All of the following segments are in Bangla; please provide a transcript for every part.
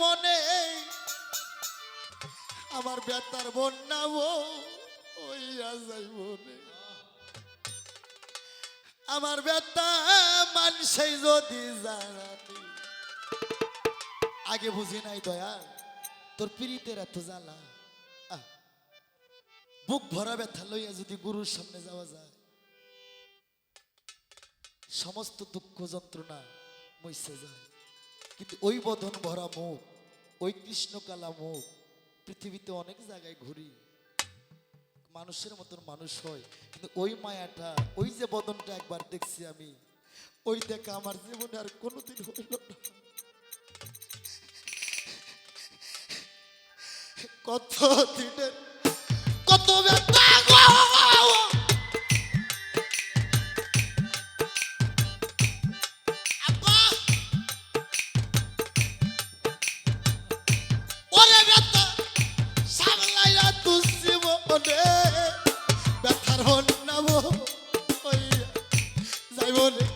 মনে, আমার বেতার বন্যা ও যাইব রে আমার বেতা মানুষই যদি জানানি আগে বুঝি নাই দয়া, তোর পিড়িতের এত জ্বালা। বুক ভরা ব্যথা লইয়া যদি গুরুর সামনে যাওয়া যায়। সমস্ত দুঃখ যন্ত্রণা মইসে যায়। কিন্তু ওই বদন ভরা মুখ, ওই কৃষ্ণকালা মুখ পৃথিবীতে অনেক জায়গায় ঘুরি। মানুষের মতন মানুষ হয়, কিন্তু ওই মায়াটা, ওই যে বদনটা একবার দেখছি আমি, ওই দেখা আমার জীবনে আর কোনোদিন হইল না। কত দিনের, কত ব্যথা যাইব রে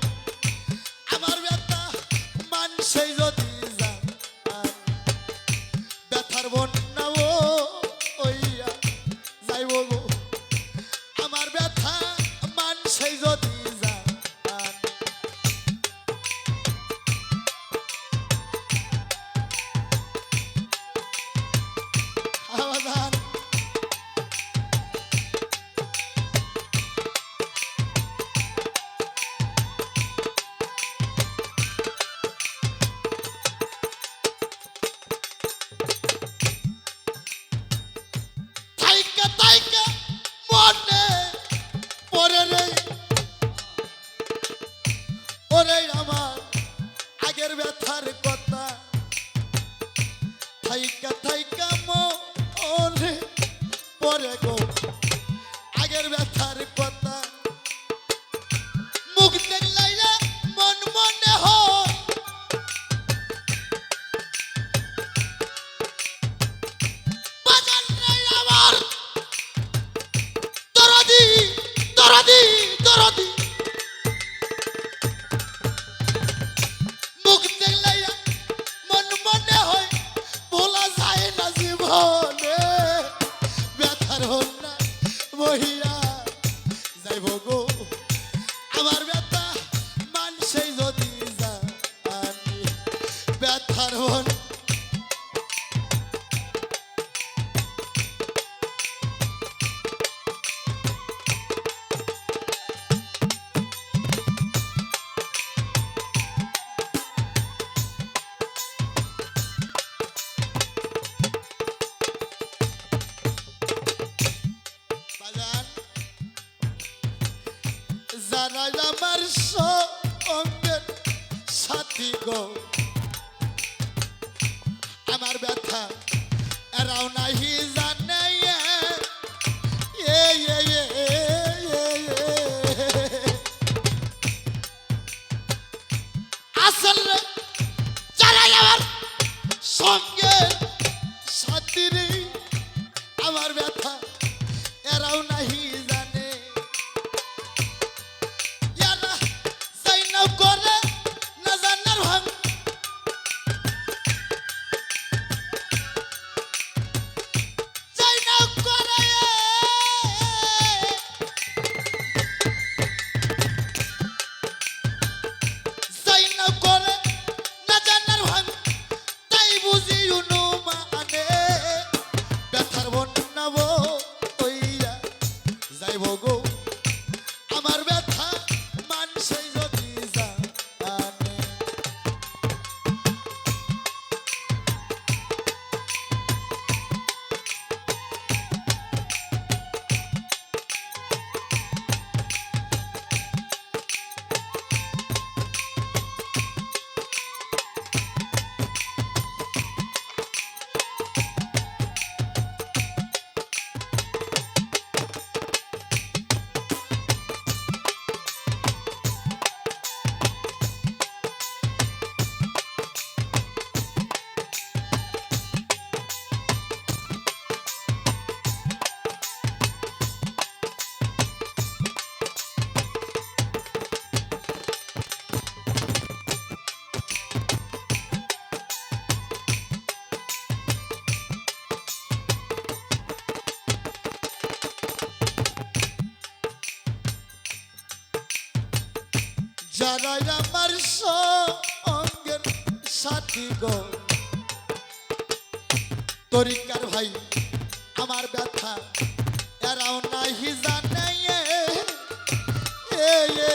গো আমার ব্যথা এরাও নাহি জানে এ, এ, এ, এ। আসলে যারাই আমার সঙ্গের সাথী গো। তরিকার ভাই আমার ব্যথা এরাও নাহি জানে। এ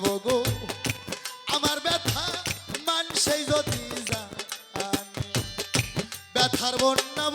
যাইব গো। আমার ব্যথা মানসেই যদি জানে ব্যথার বন্যা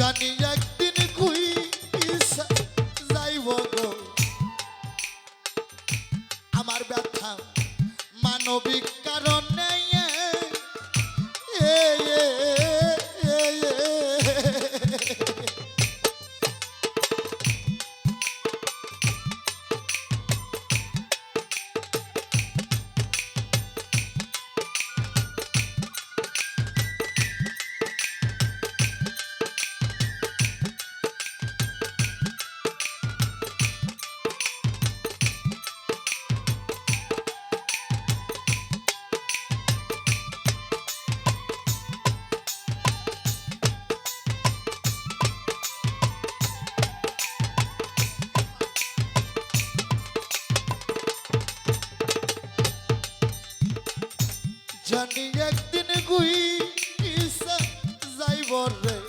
জানি এক জানি একদিন গুই ইচ্ছা যাইব রে।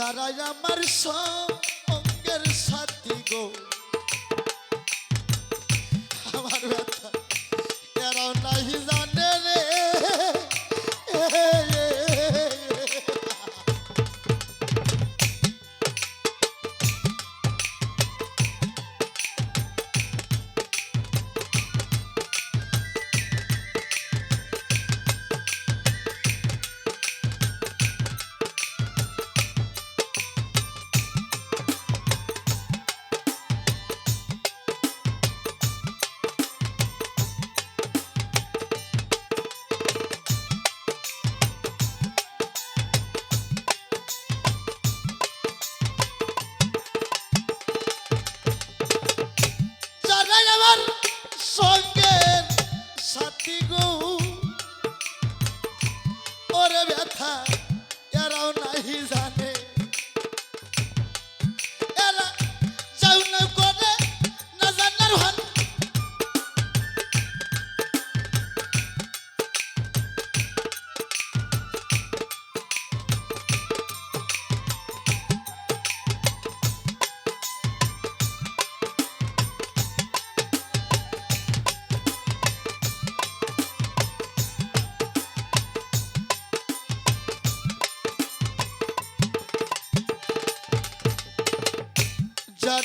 যারা আমার সঙ্গের সাথী গো। আমার ব্যথা এরাও নাহি জানে রে।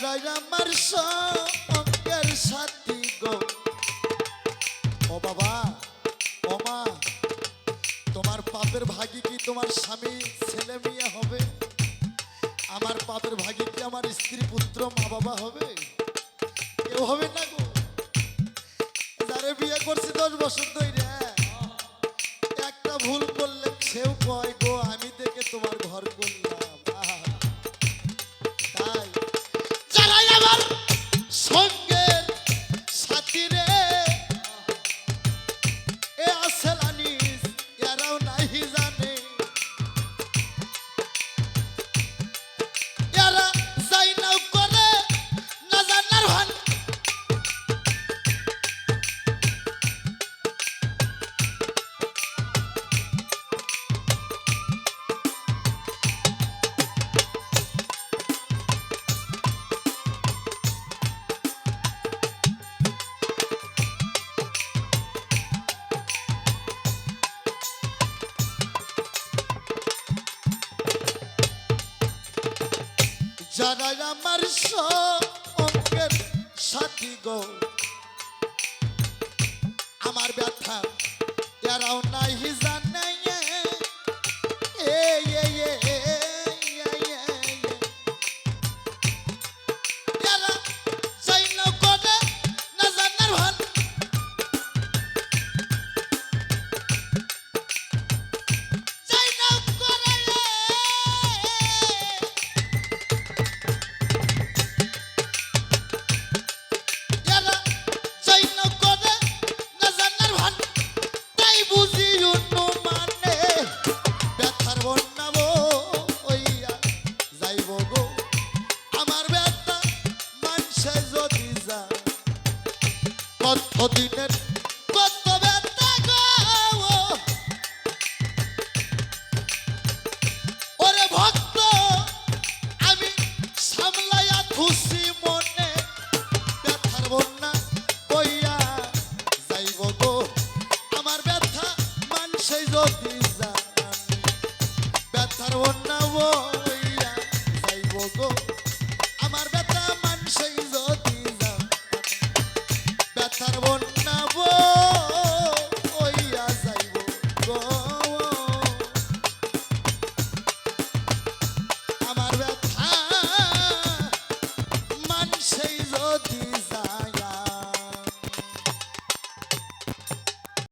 যারা আমার সঙ্গের সাথী গো। ও বাবা, ও মা, তোমার পাপের ভাগি কি তোমার স্বামী ছেলে মেয়ে হবে? আমার পাপের ভাগি কি আমার স্ত্রী পুত্র মা বাবা হবে? কেউ হবে না গো। যারে বিয়ে করছি দশ বছর ধরে যারা আমার সঙ্গের সাথী গো। আমার ব্যথা এরাও নাই জানাই এ, এ, গো। আমার বেটা মানুষে যদি যা। কত দিনের কত বেটা গো। ওরে ভক্ত, আমি সামলাইয়া খুশি মনে ব্যথার বন্যা কইয়া যাইব গো। আমার ব্যথা মানুষে যদি যা। ব্যথার বন্যা ও go.